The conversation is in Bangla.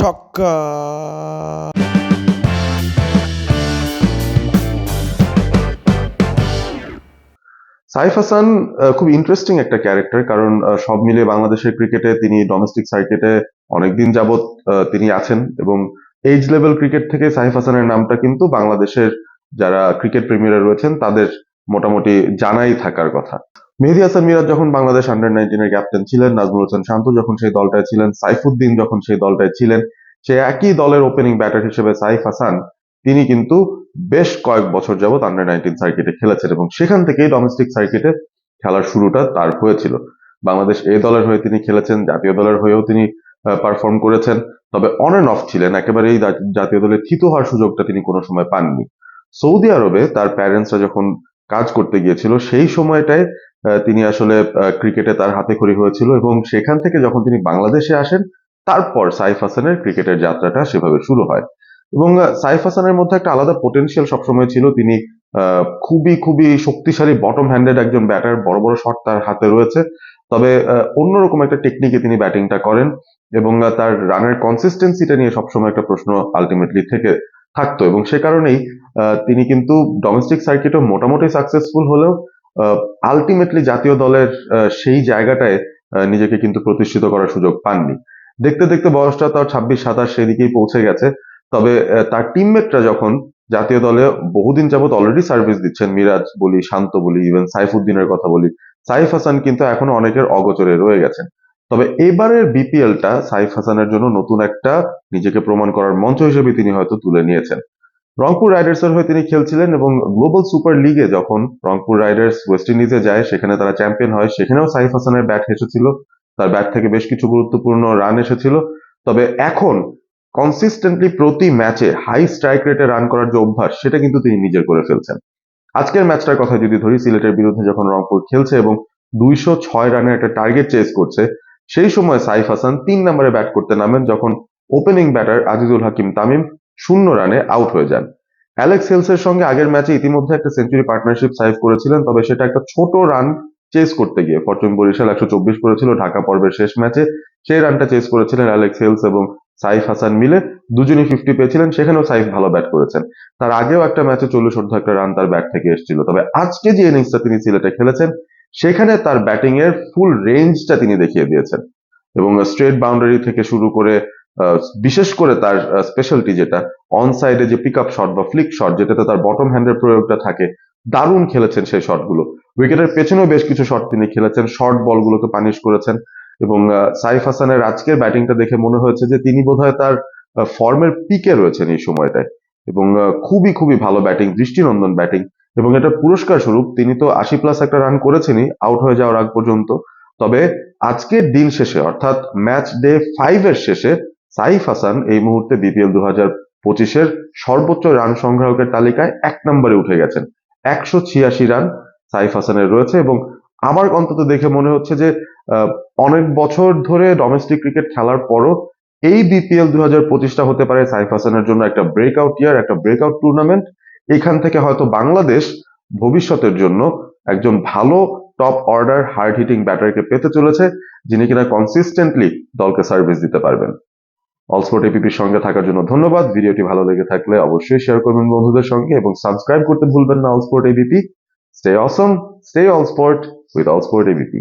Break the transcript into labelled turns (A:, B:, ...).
A: ছক্কা।
B: সাইফ হাসান খুব ইন্টারেস্টিং একটা ক্যারেক্টার কারণ সব মিলে বাংলাদেশের ক্রিকেটে তিনি ডোমেস্টিক সার্কিটে অনেকদিন যাবৎ তিনি আছেন এবং এইজ লেভেল ক্রিকেট থেকে সাইফ হাসানের নামটা কিন্তু বাংলাদেশের যারা ক্রিকেট প্রেমীরা রয়েছেন, তাদের মোটামুটি জানাই থাকার কথা। মেহেদি হাসান মিরাজ যখন বাংলাদেশ আন্ডার নাইনটিনের ক্যাপ্টেন ছিলেন, নাজমুল হোসেন শান্ত যখন সেই দলটায় ছিলেন, সাইফুদ্দিন যখন সেই দলটায় ছিলেন, সে একই দলের ওপেনিং ব্যাটার হিসেবে সাইফ হাসান, তিনি কিন্তু বেশ কয়েক বছর যাবৎ আন্ডার নাইনটিন সার্কিটে খেলেছেন এবং সেখান থেকেই ডোমেস্টিক সার্কিটে খেলার শুরুটা তার হয়েছিল। বাংলাদেশ এ দলের হয়ে তিনি খেলেছেন, জাতীয় দলের হয়েও তিনি পারফর্ম করেছেন, তবে অন অ্যান্ড অফ ছিলেন একেবারে এই জাতীয় দলে থিত হওয়ার সুযোগটা তিনি কোনো সময় পাননি। সৌদি আরবে তার প্যারেন্টসরা যখন কাজ করতে গিয়েছিল, সেই সময়টায় তিনি আসলে ক্রিকেটে তার হাতে খড়ি হয়েছিল এবং সেখান থেকে যখন তিনি বাংলাদেশে আসেন, তারপর সাইফ হাসানের ক্রিকেটের যাত্রাটা সেভাবে শুরু হয়। এবং সাইফ হাসানের মধ্যে একটা আলাদা পোটেনশিয়াল সবসময় ছিল। তিনি খুবই খুবই শক্তিশালী বটম হ্যান্ডেড একজন ব্যাটার বড় বড় শট তার হাতে রয়েছে। তবে অন্যরকম একটা টেকনিকে তিনি ব্যাটিংটা করেন এবং তার রানের কনসিস্টেন্সিটা নিয়ে সবসময় একটা প্রশ্ন আলটিমেটলি থেকে থাকতো এবং সে কারণেই তিনি কিন্তু ডোমেস্টিক সার্কিটও মোটামুটি সাকসেসফুল হলেও আলটিমেটলি জাতীয় দলের সেই জায়গাটায় নিজেকে কিন্তু প্রতিষ্ঠিত করার সুযোগ পাননি। দেখতে দেখতে বয়সটা তার ছাব্বিশ, সাতাশ সেদিকেই পৌঁছে গেছে। তবে তার টিমমেটরা যখন জাতীয় দলে বহুদিন যাবত অলরেডি সার্ভিস দিচ্ছেন, মিরাজ বলি, শান্ত বলি ইভেন সাইফুদ্দিনের কথা বলি, সাইফ হাসান কিন্তু এখনও অনেকের অগোচরে রয়ে গেছেন। তবে এবারের বিপিএলটা সাইফ হাসানের জন্য নতুন একটা নিজেকে প্রমাণ করার মঞ্চ হিসেবে তিনি হয়তো তুলে নিয়েছেন। রংপুর রাইডার্সের হয়ে তিনি খেলছিলেন এবং গ্লোবাল সুপার লিগে যখন রংপুর রাইডার্স ওয়েস্ট ইন্ডিজে যায়, সেখানে তারা চ্যাম্পিয়ন হয়, সেখানেও সাইফ হাসানের ব্যাট এসেছিল। তার ব্যাট থেকে বেশ কিছু গুরুত্বপূর্ণ রান এসেছিল। তবে এখন কনসিস্টেন্টলি প্রতি ম্যাচে হাই স্ট্রাইক রেটে রান করার যে অভ্যাস, সেটা কিন্তু তিনি নিজের করে ফেলছেন। আজকের ম্যাচটার কথা যদি ধরি, সিলেটের বিরুদ্ধে যখন রংপুর খেলছে এবং দুইশো ছয় রানের একটা টার্গেট চেস করছে, সেই সময় সাইফ হাসান তিন নম্বরে ব্যাট করতে নামেন, যখন ওপেনিং ব্যাটার আজিজুল হাকিম তামিম শূন্য রানে আউট হয়ে যান। অ্যালেক্স হেলসের সঙ্গে আগের ম্যাচে ইতিমধ্যে একটা সেঞ্চুরি পার্টনারশিপ সাইভ করেছিলেন, তবে সেটা একটা ছোট রান চেস করতে গিয়ে। ফরচুন বরিশাল একশো চব্বিশ করেছিল ঢাকা পর্বের শেষ ম্যাচে সেই রানটা চেস করেছিলেন অ্যালেক্স হেলস এবং সাইফ হাসান মিলে। দুজনই ফিফটি পেয়েছিলেন, সেখানেও সাইফ ভালো ব্যাট করেছেন। তার আগেও একটা ম্যাচে চল্লিশ অর্ধ একটা রান তার ব্যাট থেকে এসেছিল। তবে আজকে যে ইনিংসটা তিনি সিলেটে খেলেছেন, সেখানে তার ব্যাটিং এর ফুল রেঞ্জটা তিনি দেখিয়ে দিয়েছেন। এবং স্ট্রেট বাউন্ডারি থেকে শুরু করে বিশেষ করে তার স্পেশালিটি যেটা অন সাইডে যে পিক আপ শট বা ফ্লিক শট যেটাতে তার বটম হ্যান্ডের প্রয়োগটা থাকে, দারুণ খেলেছেন সেই শটগুলো উইকেটের পেছনেও বেশ কিছু শট তিনি খেলেছেন শর্ট বলগুলোকে পানিশ করেছেন এবং সাইফ হাসানের আজকের ব্যাটিংটা দেখে মনে হয়েছে যে তিনি বোধহয় তার ফর্মের পিকে রয়েছেন এই সময়টায় এবং খুবই খুবই ভালো ব্যাটিং দৃষ্টিনন্দন ব্যাটিং এবং এটা পুরস্কার স্বরূপ তিনি তো আশি প্লাস একটা রান করেছেনই আউট হয়ে যাওয়ার আগ পর্যন্ত। তবে আজকের দিন শেষে, অর্থাৎ ম্যাচ ডে ফাইভ এর শেষে সাইফ হাসান এই মুহূর্তে বিপিএল দু হাজার পঁচিশের সর্বোচ্চ রান সংগ্রাহকের তালিকায় এক নম্বরে উঠে গেছেন। একশো ছিয়াশি রান সাইফ হাসানের রয়েছে এবং আমার অন্তত দেখে মনে হচ্ছে যে অনেক বছর ধরে ডোমেস্টিক ক্রিকেট খেলার পরও এই বিপিএল দু হাজার পঁচিশটা হতে পারে সাইফ হাসানের জন্য একটা ব্রেকআউট ইয়ার একটা ব্রেকআউট টুর্নামেন্ট এখান থেকে হয়তো বাংলাদেশ ভবিষ্যতের জন্য একজন ভালো টপ অর্ডার হার্ড হিটিং ব্যাটারকে পেতে চলেছে, যিনি কিনা কনসিস্টেন্টলি দলকে সার্ভিস দিতে পারবেন। অলস্পোর্ট এপিপির সঙ্গে থাকার জন্য ধন্যবাদ। ভিডিওটি ভালো লেগে থাকলে অবশ্যই শেয়ার করবেন বন্ধুদের সঙ্গে এবং সাবস্ক্রাইব করতে ভুলবেন না all spot ABP stay Assam stay all sport with all spot ABP